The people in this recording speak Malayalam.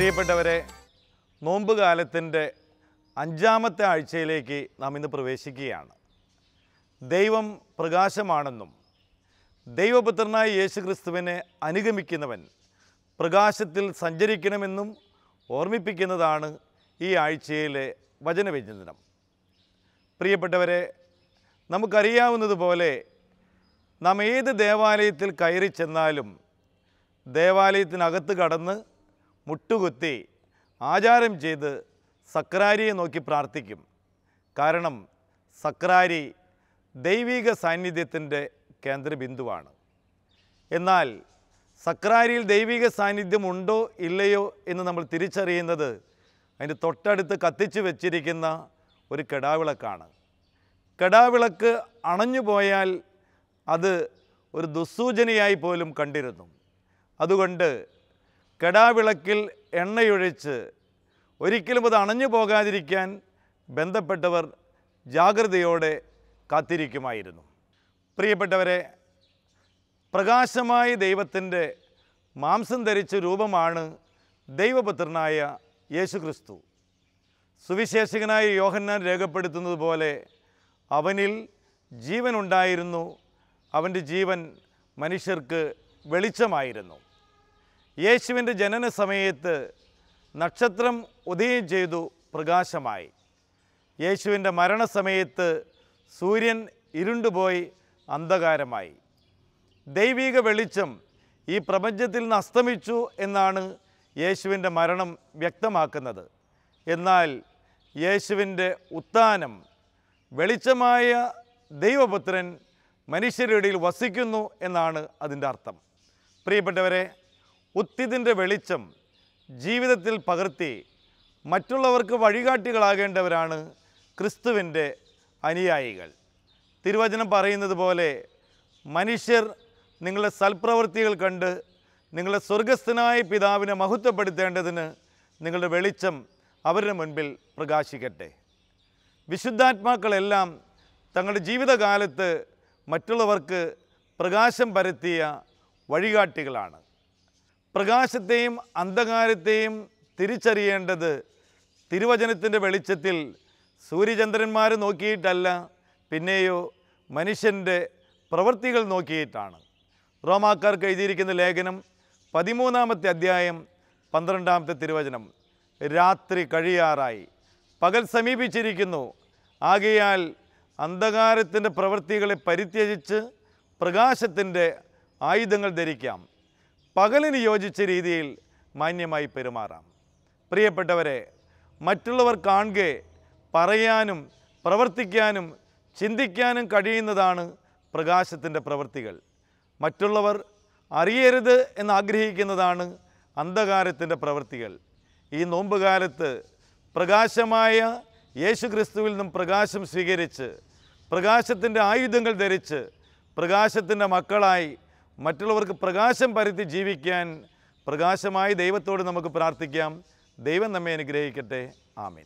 പ്രിയപ്പെട്ടവരെ നോമ്പ് കാലത്തിന്റെ അഞ്ചാമത്തെ ആഴ്ചയിലേക്ക് നാം ഇന്ന് പ്രവേശിക്കുകയാണ്. ദൈവം പ്രകാശമാണെന്നും ദൈവപുത്രനായ യേശു ക്രിസ്തുവിനെ അനുഗമിക്കുന്നവൻ പ്രകാശത്തിൽ സഞ്ചരിക്കണമെന്നും ഓർമ്മിപ്പിക്കുന്നതാണ് ഈ ആഴ്ചയിലെ വചനവ്യഞ്ജനം പ്രിയപ്പെട്ടവരെ നമുക്കറിയാവുന്നതുപോലെ നാം ഏത് ദേവാലയത്തിൽ കയറി ചെന്നാലും ദേവാലയത്തിനകത്ത് കടന്ന് മുട്ടുകുത്തി ആചാരം ചെയ്ത് സക്രാരിയെ നോക്കി പ്രാർത്ഥിക്കും. കാരണം സക്രാരി ദൈവിക സാന്നിധ്യത്തിന്റെ കേന്ദ്രബിന്ദുവാണ്. എന്നാൽ സക്രാരിയിൽ ദൈവിക സാന്നിധ്യം ഉണ്ടോ ഇല്ലയോ എന്ന് നമ്മൾ തിരിച്ചറിയുന്നത് അതിന്റെ തൊട്ടടുത്ത് കത്തിച്ചു വെച്ചിരിക്കുന്ന ഒരു കെടാവിളക്കാണ്. കെടാവിളക്ക് അണഞ്ഞു പോയാൽ അത് ഒരു ദുസ്സൂചനയായി പോലും കണ്ടിരുന്നു. അതുകൊണ്ട് കെടാവിളക്കിൽ എണ്ണയൊഴിച്ച് ഒരിക്കലും അത് അണഞ്ഞു പോകാതിരിക്കാൻ ബന്ധപ്പെട്ടവർ ജാഗ്രതയോടെ കാത്തിരിക്കുമായിരുന്നു. പ്രിയപ്പെട്ടവരെ പ്രകാശമായ ദൈവത്തിന്റെ മാംസം ധരിച്ച രൂപമാണ് ദൈവപുത്രനായ യേശുക്രിസ്തു. സുവിശേഷകനായ യോഹന്നാൻ രേഖപ്പെടുത്തുന്നത് പോലെ അവനിൽ ജീവനുണ്ടായിരുന്നു. അവന്റെ ജീവൻ മനുഷ്യർക്ക് വെളിച്ചമായിരുന്നു. യേശുവിന്റെ ജനന സമയത്ത് നക്ഷത്രം ഉദയം ചെയ്തു പ്രകാശമായി. യേശുവിന്റെ മരണസമയത്ത് സൂര്യൻ ഇരുണ്ടുപോയി അന്ധകാരമായി. ദൈവിക വെളിച്ചം ഈ പ്രപഞ്ചത്തിൽ നിന്ന് അസ്തമിച്ചു എന്നാണ് യേശുവിന്റെ മരണം വ്യക്തമാക്കുന്നത്. എന്നാൽ യേശുവിന്റെ ഉത്ഥാനം വെളിച്ചമായ ദൈവപുത്രൻ മനുഷ്യരുടെ ഇടയിൽ വസിക്കുന്നു എന്നാണ് അതിന്റെ അർത്ഥം. പ്രിയപ്പെട്ടവരെ ഉത്തിതിന്റെ വെളിച്ചം ജീവിതത്തിൽ പകർത്തി മറ്റുള്ളവർക്ക് വഴികാട്ടികളാകേണ്ടവരാണ് ക്രിസ്തുവിന്റെ അനുയായികൾ. തിരുവചനം പറയുന്നത് പോലെ മനുഷ്യർ നിങ്ങളുടെ സൽപ്രവൃത്തികൾ കണ്ട് നിങ്ങളുടെ സ്വർഗസ്ഥനായ പിതാവിനെ മഹത്വപ്പെടുത്തേണ്ടതിന് നിങ്ങളുടെ വെളിച്ചം അവരുടെ മുൻപിൽ പ്രകാശിക്കട്ടെ. വിശുദ്ധാത്മാക്കളെല്ലാം തങ്ങളുടെ ജീവിതകാലത്ത് മറ്റുള്ളവർക്ക് പ്രകാശം പരത്തിയ വഴികാട്ടികളാണ്. പ്രകാശത്തെയും അന്ധകാരത്തെയും തിരിച്ചറിയേണ്ടത് തിരുവചനത്തിന്റെ വെളിച്ചത്തിൽ സൂര്യചന്ദ്രന്മാർ നോക്കിയിട്ടല്ല പിന്നെയോ മനുഷ്യന്റെ പ്രവൃത്തികൾ നോക്കിയിട്ടാണ്. റോമാക്കാർക്ക് എഴുതിയിരിക്കുന്ന ലേഖനം പതിമൂന്നാമത്തെ അധ്യായം പന്ത്രണ്ടാമത്തെ തിരുവചനം. രാത്രി കഴിയാറായി. പകൽ സമീപിച്ചിരിക്കുന്നു. ആകയാൽ അന്ധകാരത്തിന്റെ പ്രവൃത്തികളെ പരിത്യജിച്ച് പ്രകാശത്തിന്റെ ആയുധങ്ങൾ ധരിക്കാം. പകലിന് യോജിച്ച രീതിയിൽ മാന്യമായി പെരുമാറാം. പ്രിയപ്പെട്ടവരെ മറ്റുള്ളവർ കാണുക പറയാനും പ്രവർത്തിക്കാനും ചിന്തിക്കാനും കഴിയുന്നതാണ് പ്രകാശത്തിന്റെ പ്രവൃത്തികൾ. മറ്റുള്ളവർ അറിയരുത് എന്നാഗ്രഹിക്കുന്നതാണ് അന്ധകാരത്തിന്റെ പ്രവൃത്തികൾ. ഈ നോമ്പുകാലത്ത് പ്രകാശമായ യേശു ക്രിസ്തുവിൽ നിന്നും പ്രകാശം സ്വീകരിച്ച് പ്രകാശത്തിന്റെ ആയുധങ്ങൾ ധരിച്ച് പ്രകാശത്തിന്റെ മക്കളായി മറ്റുള്ളവർക്ക് പ്രകാശം പരത്തി ജീവിക്കാൻ പ്രകാശമായി ദൈവത്തോട് നമുക്ക് പ്രാർത്ഥിക്കാം. ദൈവം നമ്മെ അനുഗ്രഹിക്കട്ടെ. ആമീൻ.